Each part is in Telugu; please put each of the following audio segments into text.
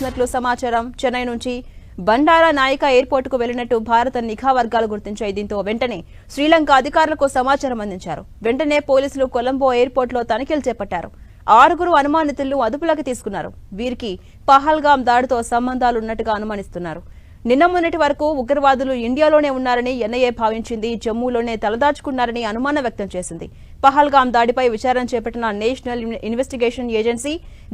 చేస్తున్నట్లు సమాచారం. చెన్నై నుంచి బండారా నాయక ఎయిర్పోర్ట్కు వెళ్ళినట్టు భారత నిఘా వర్గాలు గుర్తించాయి. దీంతో వెంటనే శ్రీలంక అధికారులకు సమాచారం అందించారు. వెంటనే పోలీసులు కొలంబో ఎయిర్పోర్ట్లో తనిఖీలు చేపట్టారు. ఆరుగురు అనుమానితులను అదుపులోకి తీసుకున్నారు. వీరికి పహల్గాం దాడితో సంబంధాలున్నట్టుగా అనుమానిస్తున్నారు. నిన్న మొన్నటి వరకు ఉగ్రవాదులు ఇండియాలోనే ఉన్నారని ఎన్ఐఏ భావించింది. జమ్మూలోనే తలదాచుకున్నారని అనుమానం వ్యక్తం చేసింది. పహల్గాం దాడిపై విచారణ చేపట్టిన నేషనల్ ఇన్వెస్టిగేషన్ ఏజెన్సీ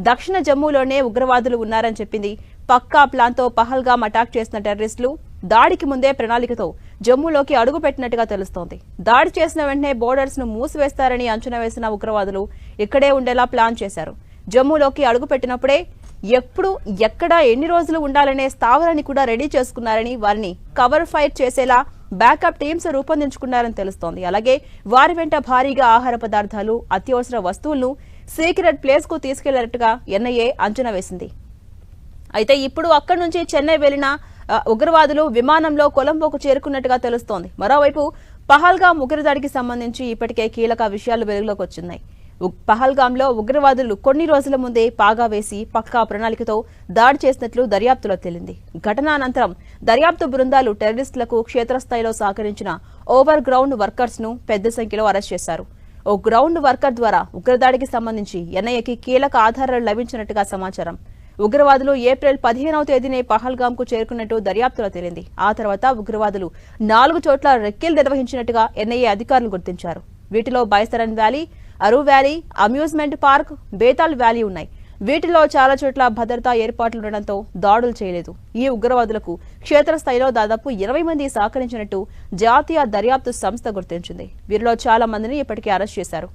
దక్షిణ జమ్మూలోనే ఉగ్రవాదులు ఉన్నారని చెప్పింది. పక్కా ప్లాన్తో పహల్గాం అటాక్ చేసిన టెర్రరిస్టులు దాడికి ముందే ప్రణాళికతో జమ్మూలోకి అడుగుపెట్టినట్టుగా తెలుస్తోంది. దాడి చేసిన వెంటనే బోర్డర్స్ను మూసివేస్తారని అంచనా వేసిన ఉగ్రవాదులు ఇక్కడే ఉండేలా ప్లాన్ చేశారు. జమ్మూలోకి అడుగుపెట్టినప్పుడే ఎప్పుడు ఎక్కడ ఎన్ని రోజులు ఉండాలనే స్థావరాన్ని కూడా రెడీ చేసుకున్నారని వారిని కవర్ ఫైర్ చేసేలా బ్యాకప్ టీమ్స్ రూపొందించుకున్నారని తెలుస్తోంది. అలాగే వారి వెంట భారీగా ఆహార పదార్థాలు అత్యవసర వస్తువులను సీక్రెట్ ప్లేస్కు తీసుకెళ్ళినట్టుగా ఎన్ఐఏ అంచనా వేసింది. అయితే ఇప్పుడు అక్కడి నుంచి చెన్నై వెళ్ళిన ఉగ్రవాదులు విమానంలో కొలంబోకు చేరుకున్నట్టుగా తెలుస్తోంది. మరోవైపు పహల్గాం ఉగ్రదాడికి సంబంధించి ఇప్పటికే కీలక విషయాలు వెలుగులోకి వచ్చిన్నాయి పహల్గాంలో ఉగ్రవాదులు కొన్ని రోజుల ముందే పాగా వేసి పక్కా ప్రణాళికతో దాడి చేసినట్లు దర్యాప్తులో తేలింది. ఘటనానంతరం దర్యాప్తు బృందాలు టెర్రరిస్టులకు క్షేత్రస్థాయిలో సహకరించిన ఓవర్ గ్రౌండ్ వర్కర్స్ను పెద్ద సంఖ్యలో అరెస్ట్ చేశారు. ఓ గ్రౌండ్ వర్కర్ ద్వారా ఉగ్రదాడికి సంబంధించి ఎన్ఐఏకి కీలక ఆధారాలు లభించినట్టుగా సమాచారం. ఉగ్రవాదులు ఏప్రిల్ పదిహేనవ తేదీనే పహల్గాంకు చేరుకున్నట్టు దర్యాప్తులో తేలింది. ఆ తర్వాత ఉగ్రవాదులు నాలుగు చోట్ల రెక్కెలు నిర్వహించినట్టుగా ఎన్ఐఏ అధికారులు గుర్తించారు. వీటిలో Baisaran valley Aru valley amusement park Betaab valley ఉన్నాయి. వీటిలో చాలా చోట్ల భద్రతా ఏర్పాట్లు ఉండడంతో దాడులు చేయలేదు. ఈ ఉగ్రవాదులకు క్షేత్రస్థాయిలో దాదాపు ఇరవై మంది సహకరించినట్టు జాతీయ దర్యాప్తు సంస్థ గుర్తించింది. వీరిలో చాలా మందిని ఇప్పటికే అరెస్ట్ చేశారు.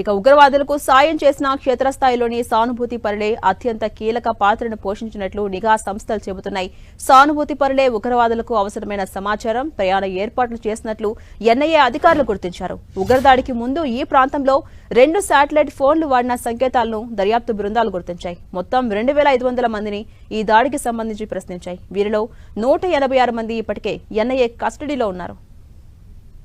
ఇక ఉగ్రవాదులకు సాయం చేసిన క్షేత్రస్థాయిలోని సానుభూతి పరులే అత్యంత కీలక పాత్రను పోషించినట్లు నిఘా సంస్థలు చెబుతున్నాయి. సానుభూతి పరులే ఉగ్రవాదులకు అవసరమైన సమాచారం ప్రయాణ ఏర్పాట్లు చేసినట్లు ఎన్ఐఏ అధికారులు గుర్తించారు. ఉగ్రదాడికి ముందు ఈ ప్రాంతంలో రెండు శాటిలైట్ ఫోన్లు వాడిన సంకేతాలను దర్యాప్తు బృందాలు గుర్తించాయి. మొత్తం రెండు వేల ఐదు వందల మందిని ఈ దాడికి సంబంధించి ప్రశ్నించాయి. వీరిలో నూట ఎనభై ఆరు మంది ఇప్పటికే ఎన్ఐఏ కస్టడీలో ఉన్నారు.